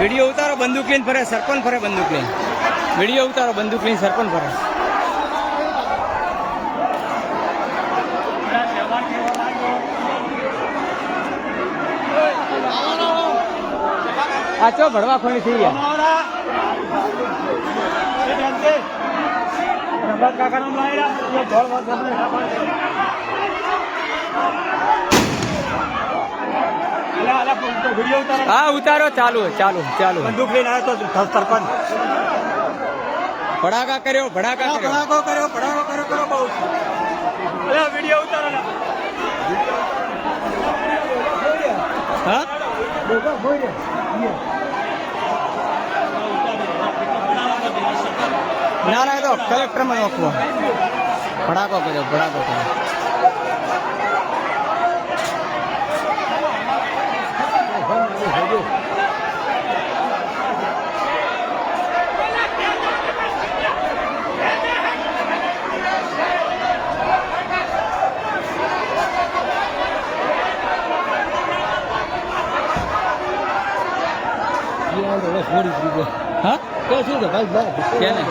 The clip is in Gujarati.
વીડિયો ઉતારો, બંદૂક લઈને ફરે, સરપંચ ફરે બંદૂક લઈને. વીડિયો ઉતારો, બંદૂક લઈને સરપંચ ફરે. આ ચો ભડવા ખોણી થઈ ગયા હા ઉતારો ચાલુ ચાલુ ચાલુ. બંદૂક લઈને આવ્યો તો સરપંચ. ભડાકા કર્યો ભડાકા ભડાકો કર્યો ભડાકો કર્યો કર્યો બહુ. અરે વીડિયો ઉતારો હા? ના ના એ તો કલેક્ટરમાં નોખવો ભડાકો કર્યો ભડાકો કર્યો. હા કેને